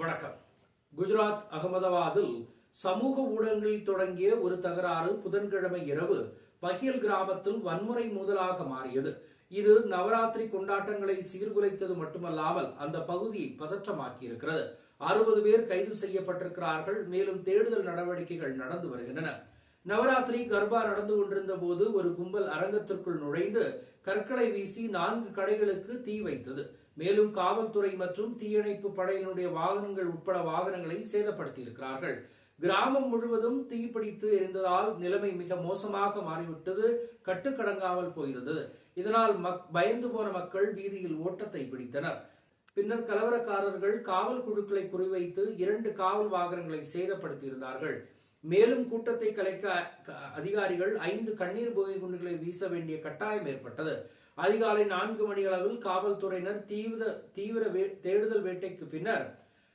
வணக்கம். குஜராத் அகமதாபாத்தில் சமூக ஊடகங்களில் தொடங்கிய ஒரு தகராறு புதன்கிழமை இரவு பகியல் கிராமத்தில் வன்முறை முதலாக மாறியது. இது நவராத்திரி கொண்டாட்டங்களை சீர்குலைத்தது மட்டுமல்லாமல் அந்த பகுதியை பதற்றமாக்கியிருக்கிறது. அறுபது பேர் கைது செய்யப்பட்டிருக்கிறார்கள். மேலும் தேடுதல் நடவடிக்கைகள் நடந்து வருகின்றன. நவராத்திரி கர்பா நடந்து கொண்டிருந்த போது ஒரு கும்பல் அரங்கத்திற்குள் நுழைந்து கற்களை வீசி நான்கு கடைகளுக்கு தீ வைத்தது. மேலும் காவல்துறை மற்றும் தீயணைப்பு படையினுடைய வாகனங்கள் உட்பட வாகனங்களை சேதப்படுத்தியிருக்கிறார்கள். கிராமம் முழுவதும் தீப்பிடித்து எரிந்ததால் நிலைமை மிக மோசமாக மாறிவிட்டது. கட்டுக்கடங்காமல் போயிருந்தது. இதனால் மக்- பயந்து போன மக்கள் வீதியில் ஓட்டத்தை பிடித்தனர். பின்னர் கலவரக்காரர்கள் காவல் குழுக்களை குறிவைத்து இரண்டு காவல் வாகனங்களை சேதப்படுத்தியிருந்தார்கள். மேலும் கூட்டத்தை கலைக்க அதிகாரிகள் ஐந்து கண்ணீர் புகை குண்டுகளை வீச வேண்டிய கட்டாயம் ஏற்பட்டது. அதிகாலை நான்கு மணி அளவில் காவல்துறையினர் தீவிர தீவிர வே- தேடுதல் வேட்டைக்கு பின்னர்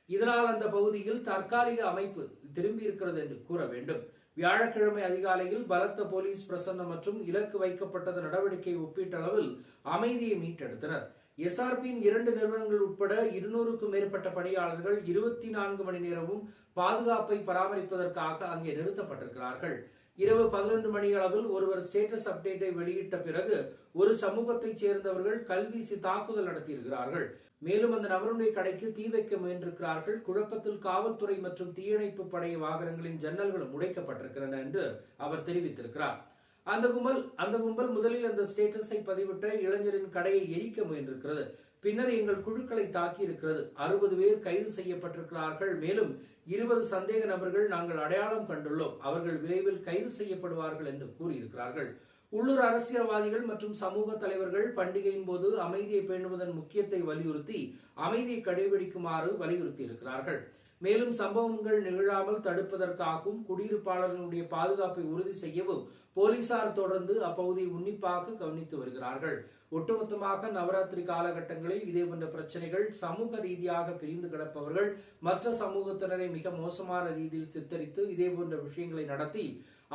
இதனால் அந்த பகுதியில் தற்காலிக அமைப்பு திரும்பி இருக்கிறது என்று கூற வேண்டும். வியாழக்கிழமை அதிகாலையில் பலத்த போலீஸ் பிரசன்னம் மற்றும் இலக்கு வைக்கப்பட்டது நடவடிக்கை ஒப்பீட்டளவில் அமைதியை மீட்டெடுத்தனர். எஸ்ஆர்பியின் இரண்டு நிறுவனங்கள் உட்பட இருநூறுக்கும் மேற்பட்ட பணியாளர்கள் இருபத்தி நான்கு மணி நேரமும் பாதுகாப்பை பராமரிப்பதற்காக அங்கே நிறுத்தப்பட்டிருக்கிறார்கள். இரவு பதினொன்று மணி அளவில் ஒருவர் ஸ்டேட்டஸ் அப்டேட்டை வெளியிட்ட பிறகு ஒரு சமூகத்தைச் சேர்ந்தவர்கள் கல்வீசி தாக்குதல் நடத்தியிருக்கிறார்கள். மேலும் அந்த நபருடைய கடைக்கு தீ வைக்க முயன்றிருக்கிறார்கள். குழப்பத்தில் காவல்துறை மற்றும் தீயணைப்பு படை வாகனங்களின் ஜன்னல்களும் உடைக்கப்பட்டிருக்கின்றன என்று அவர் தெரிவித்திருக்கிறார். அந்த கும்பல் அந்த கும்பல் முதலில் அந்த ஸ்டேட்டஸை பதிவிட்ட இளைஞரின் கடையை எரிக்க முயன்றிருக்கிறது. பின்னர் எங்கள் குழுக்களை தாக்கி இருக்கிறது அறுபது பேர் கைது செய்யப்பட்டிருக்கிறார்கள். மேலும் இருபது சந்தேக நபர்கள் நாங்கள் அடையாளம் கண்டுள்ளோம். அவர்கள் விரைவில் கைது செய்யப்படுவார்கள் என்று கூறியிருக்கிறார்கள். உள்ளூர் அரசியல்வாதிகள் மற்றும் சமூக தலைவர்கள் பண்டிகையின் போது அமைதியை பேணுவதன் முக்கியத்தை வலியுறுத்தி அமைதியை கடைபிடிக்குமாறு வலியுறுத்தி இருக்கிறார்கள் மேலும் சம்பவங்கள் நிகழாமல் தடுப்பதற்காகவும் குடியிருப்பாளர்களுடைய பாதுகாப்பை உறுதி செய்யவும் போலீசார் தொடர்ந்து அப்பகுதியை உன்னிப்பாக கவனித்து வருகிறார்கள். ஒட்டுமொத்தமாக நவராத்திரி காலகட்டங்களில் இதேபோன்ற பிரச்சனைகள் சமூக ரீதியாக பிரிந்து கிடப்பவர்கள் மற்ற சமூகத்தினரை மிக மோசமான ரீதியில் சித்தரித்து இதே போன்ற விஷயங்களை நடத்தி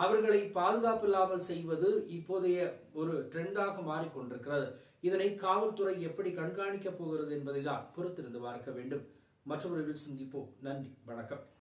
அவர்களை பாதுகாப்பில்லாமல் செய்வது இப்போதைய ஒரு ட்ரெண்டாக மாறிக்கொண்டிருக்கிறது. இதனை காவல்துறை எப்படி கண்காணிக்கப் போகிறது என்பதை தான் பொறுத்திருந்து பார்க்க வேண்டும். மற்றவர்கள் சிந்திப்போம். நன்றி. வணக்கம்.